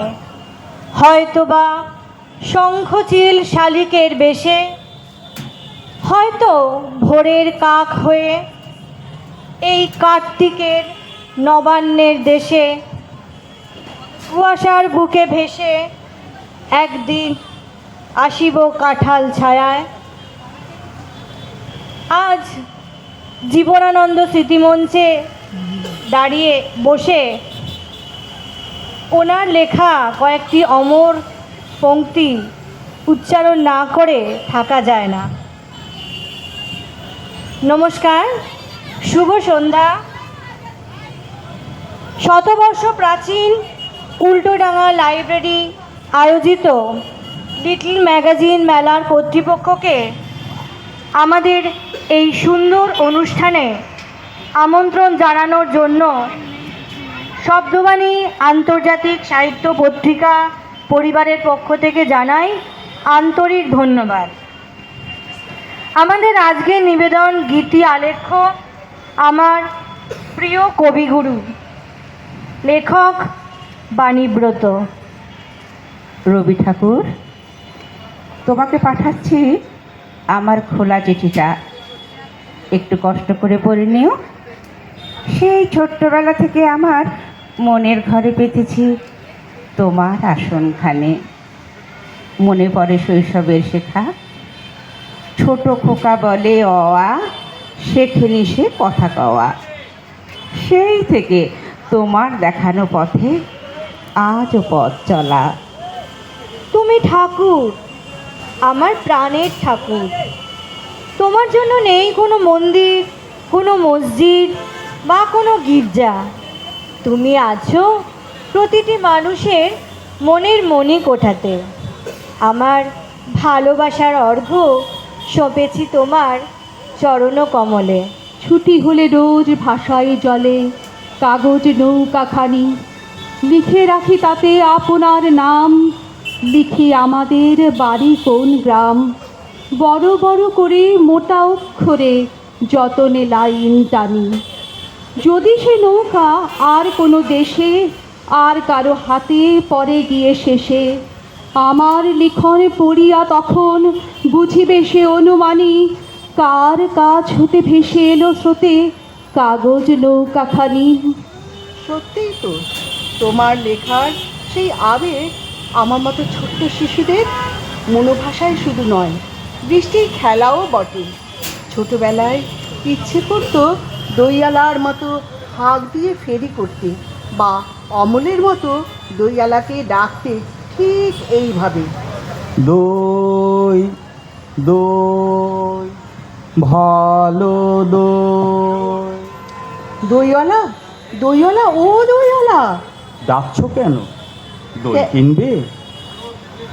নয় হয়তোবা শঙ্খচিল শালিকের বেশে, হয়তো ভোরের কাক হয়ে এই কার্তিকের নবান্নের দেশে কুয়াশার বুকে ভেসে একদিন আসিব কাঁঠাল ছায়ায়। আজ জীবনানন্দ স্মৃতিমঞ্চে দাঁড়িয়ে বসে ওনার লেখা কয়েকটি অমর পংক্তি উচ্চারণ না করে থাকা যায় না। নমস্কার, শুভ সন্ধ্যা। শতবর্ষ প্রাচীন উল্টোডাঙা লাইব্রেরি আয়োজিত লিটল ম্যাগাজিন মেলার কর্তৃপক্ষকে আমাদের এই সুন্দর অনুষ্ঠানে আমন্ত্রণ জানানোর জন্য শব্দবাণী আন্তর্জাতিক সাহিত্য পত্রিকা পরিবারের পক্ষ থেকে জানাই আন্তরিক ধন্যবাদ। আমাদের আজকের নিবেদন গীতি আলেখ্য, আমার প্রিয় কবিগুরু, লেখক বাণীব্রত। রবি ঠাকুর, তোমাকে পাঠাচ্ছি আমার খোলা চিঠিটা। একটু কষ্ট করে পড়ে নিও। সেই ছোট্টবেলা থেকে আমার মনের ঘরে পেতেছি তোমার আসনখানে। মনে পড়ে শৈশবের শেখা। ছোট খোকা বলে অয়া শেখেনি সে কথা কওয়া। সেই থেকে তোমার দেখানো পথে আজও পথ চলা। তুমি ঠাকুর, আমার প্রাণের ঠাকুর। তোমার জন্য নেই কোনো মন্দির, কোনো মসজিদ বা কোনো গির্জা। তুমি আছো প্রতিটি মানুষের মনের মনি কোঠাতে। আমার ভালোবাসার অর্ঘ্য সঁপেছি তোমার চরণ কমলে ছুটি হলে রোজ ভাষায় জলে, কাগজ নৌকাখানি লিখে রাখি তাতে আপনার নাম, লিখি আমাদের বাড়ি কোন গ্রাম। বড় বড় করে মোটা অক্ষরে যতনে লাইন টানি। যদি সে নৌকা আর কোনো দেশে আর কারও হাতে পরে গিয়ে শেষে, আমার লিখন পড়িয়া তখন বুঝিবে সে অনুমানী, কার কাছ হতে ভেসে এলো স্রোতে, কাগজ নৌকাখানি সত্যিই তো, তোমার লেখার সেই আবেগ আমার মতো ছোট্ট শিশুদের মনোভাষায় শুধু নয় বৃষ্টির খেলাও বটে। ছোটবেলায় ইচ্ছে করতো দইয়ালার মতো হাঁক দিয়ে ফেরি করতে বা অমলের মতো দইয়ালাকে ডাকতে ঠিক এইভাবে। দই দই ভালো দই। দইওয়ালা দইওয়ালা ও দইওয়ালা ডাকছো কেন? দই কে- কিনবে?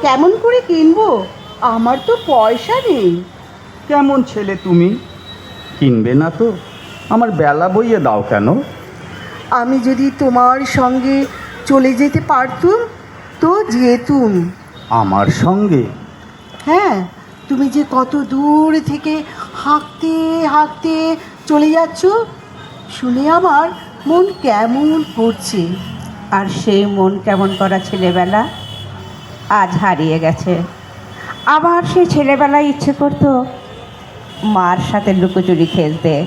কেমন করে কিনবো? আমার তো পয়সা নেই। কেমন ছেলে তুমি? কিনবে না তো? আমার বেলা বইয়ে দাও কেন? আমি যদি তোমার সঙ্গে চলে যেতে পারতুম তো যেতুম। আমার সঙ্গে? হ্যাঁ তুমি যে কত দূর থেকে হাঁকতে হাঁকতে চলে যাচ্ছ শুনে আমার মন কেমন করছে? আর সেই মন কেমন করা ছেলেবেলা? আজ হারিয়ে গেছে। আবার সেই ছেলেবেলায় ইচ্ছে করতো মার সাথে লুকোচুরি খেলতে।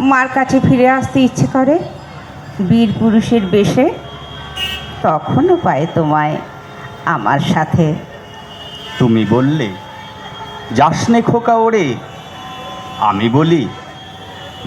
মার কাছে ফিরে আসতে ইচ্ছে করে, বীর পুরুষের বেশে তখনও পায় তোমায় আমার সাথে। তুমি বললে, যাসনে খোকা ওরে। আমি বলি,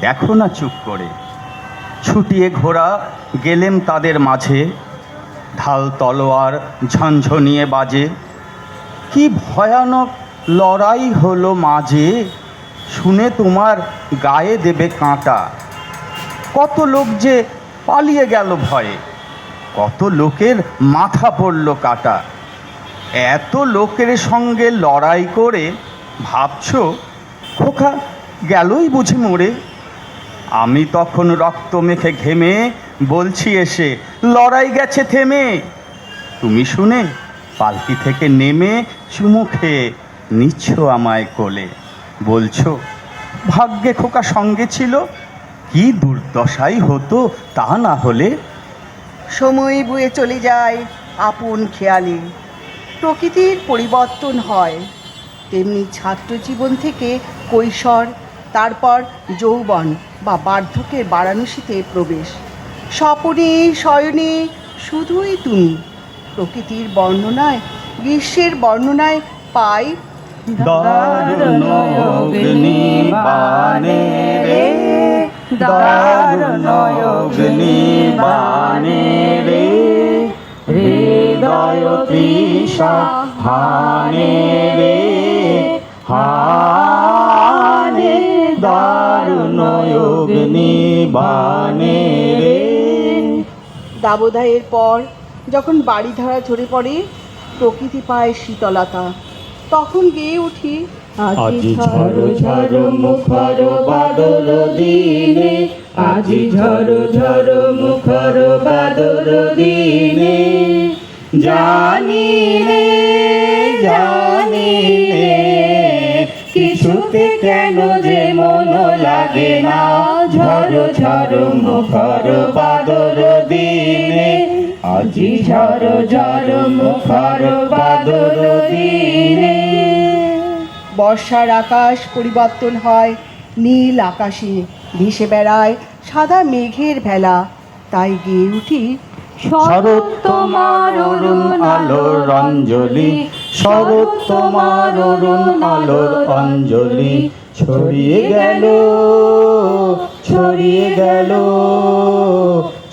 দেখো না চুপ করে। ছুটিয়ে ঘোড়া গেলেম তাদের মাঝে। ঢাল তলোয়ার ঝনঝনিয়ে বাজে। কি ভয়ানক লড়াই হলো মাঝে। শুনে তোমার গায়ে দেবে কাঁটা। কত লোক যে পালিয়ে গেল ভয়ে, কত লোকের মাথা পড়ল কাটা। এত লোকের সঙ্গে লড়াই করে ভাবছ, খোকা গেলই বুঝি মরে। আমি তখন রক্ত মেখে ঘেমে বলছি এসে, লড়াই গেছে থেমে। তুমি শুনে পালকি থেকে নেমে চুমু খেয়ে নিচ্ছ আমায় কোলে। বলছো? ভাগ্যে খোকা সঙ্গে ছিল। কি দুর্দশাই হতো তা না হলে? সময় বয়ে চলে যায় আপন খেয়ালে। প্রকৃতির পরিবর্তন হয়। তেমনি ছাত্র জীবন থেকে কৈশোর, তারপর যৌবন বা বার্ধক্যের বারাণসীতে প্রবেশ। স্বপনে, শয়নে শুধুই তুমি। প্রকৃতির বর্ণনায়, গ্রীষ্মের বর্ণনায় পাই দারুণ অগ্নিবাণে রে দারুণ অগ্নিবাণে রে হৃদয় তৃষা হানে রে হানে দারুণ অগ্নিবাণে রে। দাবদাহের পর যখন বাড়ি বাড়িধারা ঝরে পড়ে, প্রকৃতি পায় শীতলতা। তখন গেয়ে উঠি আজি ঝড় ঝড় মুখর বাদল দিনে আজি ঝড় ঝড় মুখর বাদল দিনে জানি রে জানি রে কিছুতে কেন যে মন লাগে না ঝড় ঝড় মুখর বাদর দিনে আজি ঝড় ঝড় মুখর বাদর দিনে বর্ষার আকাশ পরিবর্তন হয় নীল আকাশে ভেসে বেড়ায় সাদা মেঘের ভেলা। তাই গেয়ে উঠি শরৎ তোমার অরুণ আলোর অঞ্জলি শরৎ তোমার অরুণ আলোর অঞ্জলি ছড়িয়ে গেল ছড়িয়ে গেল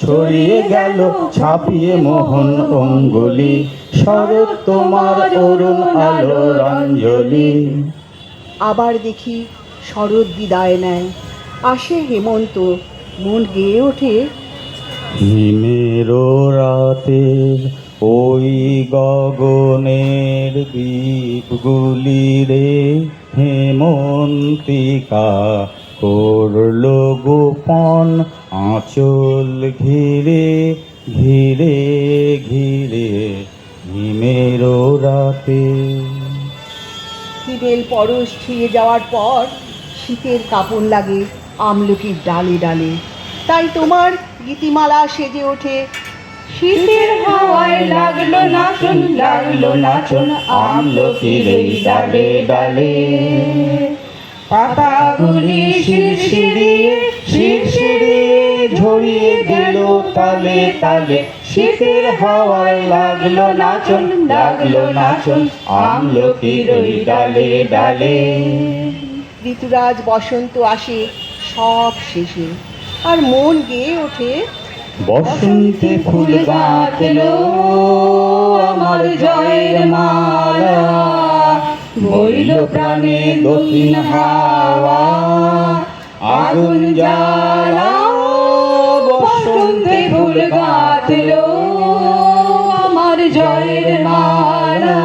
ছড়িয়ে গেল ছাপিয়ে মোহন অঙ্গুলি। শরৎ তোমার অরুণ আলোর অঞ্জলি। আবার দেখি শরৎ বিদায় নেয়। আসে হেমন্ত মন গেয়ে ওঠে। হিমের রাতের ওই গগনের দ্বীপগুলি রে হেমন্তিকা করল গোপন আঁচল ঘিরে ঘিরে ঘিরে হিমের রাতে। হিমেল পরশ ছুঁয়ে যাওয়ার পর শীতের কাপড় লাগে আমলকির ডালে ডালে। তাই তোমার গীতিমালা সেজে ওঠে। শীতের হাওয়ায় লাগল নাচন লাগল নাচন আমলকির ডালে ডালে। পাতাগুলি শিরশিরিয়ে শিরশিরিয়ে ঝরিয়ে গেল তালে তালে। শীতের হাওয়ায় লাগল নাচন লাগল নাচন আমলকির ওই ডালে ডালে। ঋতুরাজ বসন্ত আসে সব শেষে আর মন গেয়ে ওঠে বসন্তে ফুল গাঁথলো আমার জয়ের মালা। বইল প্রাণে দক্ষিণ হাওয়া, আগুন জ্বালা বসন্তে ফুল গাঁথলো আমার জয়ের মালা।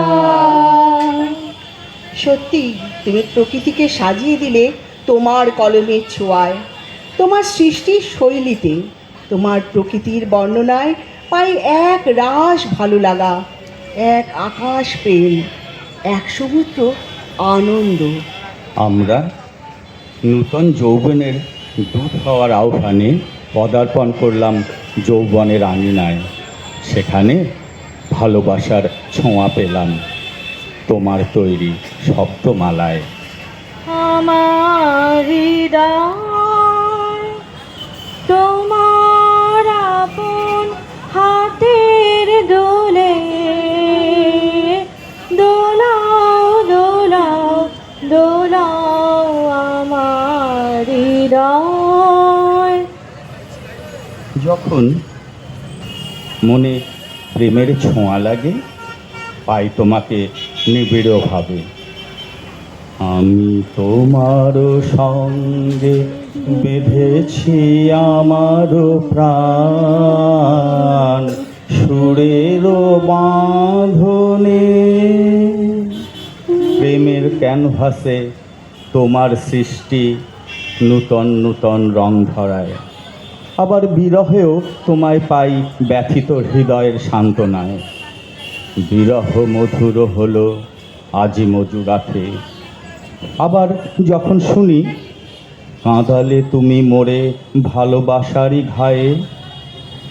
সত্যি, তুমি প্রকৃতিকে সাজিয়ে দিলে তোমার কলমের ছোঁয়ায়, তোমার সৃষ্টির শৈলীতে, তোমার প্রকৃতির বর্ণনায় পাই এক রাস ভালো লাগা, এক আকাশ প্রেম। এক সমুদ্র আনন্দ। আমরা নূতন যৌবনের দুধ হওয়ার আহ্বানে পদার্পণ করলাম যৌবনের আঙিনায়। সেখানে ভালোবাসার ছোঁয়া পেলাম তোমার তৈরি শব্দমালায়। আমার তোমার আপন যখন মনে প্রেমের ছোঁয়া লাগে, পাই তোমাকে নিবিড়ভাবে। আমি তোমার সঙ্গে বেঁধেছি আমার প্রাণ, সুরের বাঁধনে। প্রেমের ক্যানভাসে তোমার সৃষ্টি নূতন নূতন রং ধরায়। আবার বিরহেও তোমায় পাই ব্যথিত হৃদয়ের সান্ত্বনায়। বিরহ মধুর হলো আজি মজুরাতে আবার যখন শুনি, কাঁদালে তুমি মোরে ভালোবাসারই ঘায়ে,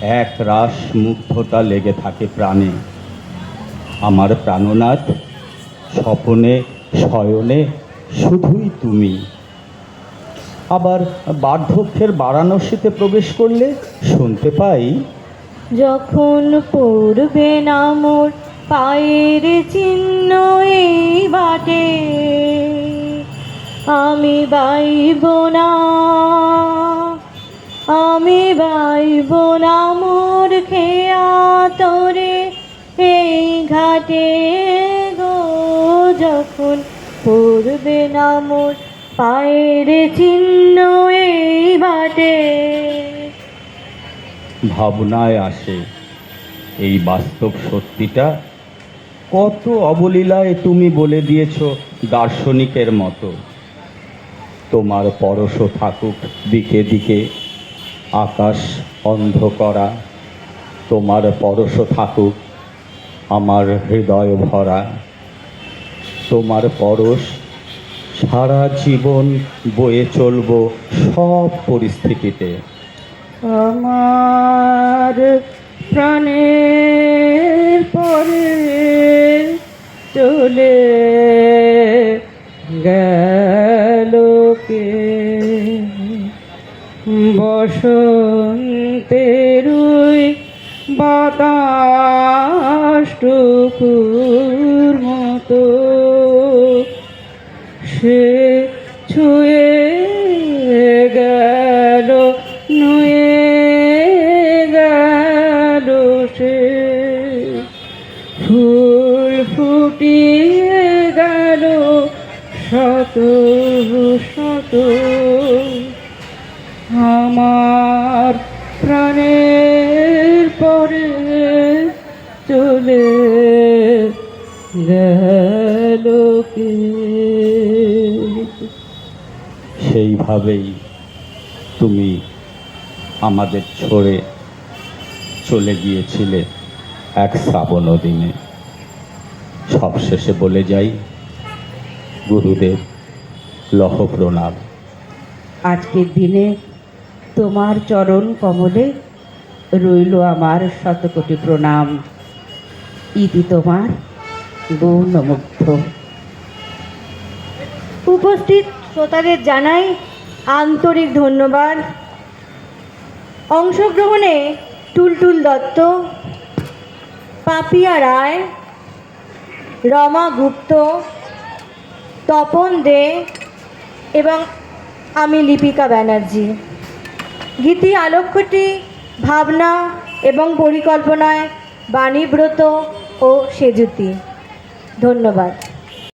এক রাস মুগ্ধতা লেগে থাকে প্রাণে। আমার প্রাণনাথ, স্বপনে, শয়নে শুধুই তুমি। আবার বার্ধক্যের বারাণসীতে প্রবেশ করলে শুনতে পাই। যখন পড়বে না মোর পায়ের চিহ্ন এই বাটে, আমি বাইব না, আমি বাইব না মোর খেয়া তোরে এই ঘাটে গো, যখন পড়বে না মোর পায়ের চিহ্ন এই বাটে। ভাবনায় আসে, এই বাস্তব সত্যিটা কত অবলীলায় তুমি বলে দিয়েছ দার্শনিকের মতো। তোমার পরশ থাকুক দিকে দিকে, আকাশ অন্ধ করা তোমার পরশ থাকুক আমার হৃদয় ভরা। তোমার পরশ সারা জীবন বয়ে চলবো সব পরিস্থিতিতে। আমার প্রাণের পরে চলে গেল কে? বসন্তেরুই বাতাসটুকুর মতো সে ছুঁয়ে গেল, নুয়ে গেল সে। ফুল ফুটিয়ে গেল শত শত। আমার প্রাণের পরে চলে গেল কে? সেইভাবেই তুমি আমাদের ছড়ে চলে গিয়েছিলে এক শ্রাবণ দিনে। সবশেষে বলে যাই গুরুদেব লহ প্রণাম। আজকের দিনে তোমার চরণ কমলে রইল আমার শতকোটি প্রণাম। ইতি তোমার গৌণমুগ্ধ উপস্থিত শ্রোতাদের জানাই আন্তরিক ধন্যবাদ। অংশগ্রহণে টুলটুল দত্ত, পাপিয়া রায়, রমা গুপ্ত, তপন দে এবং আমি লিপিকা ব্যানার্জি। গীতি আলক্ষ্যটি ভাবনা এবং পরিকল্পনায় বাণীব্রত ও সেজুতি। ধন্যবাদ।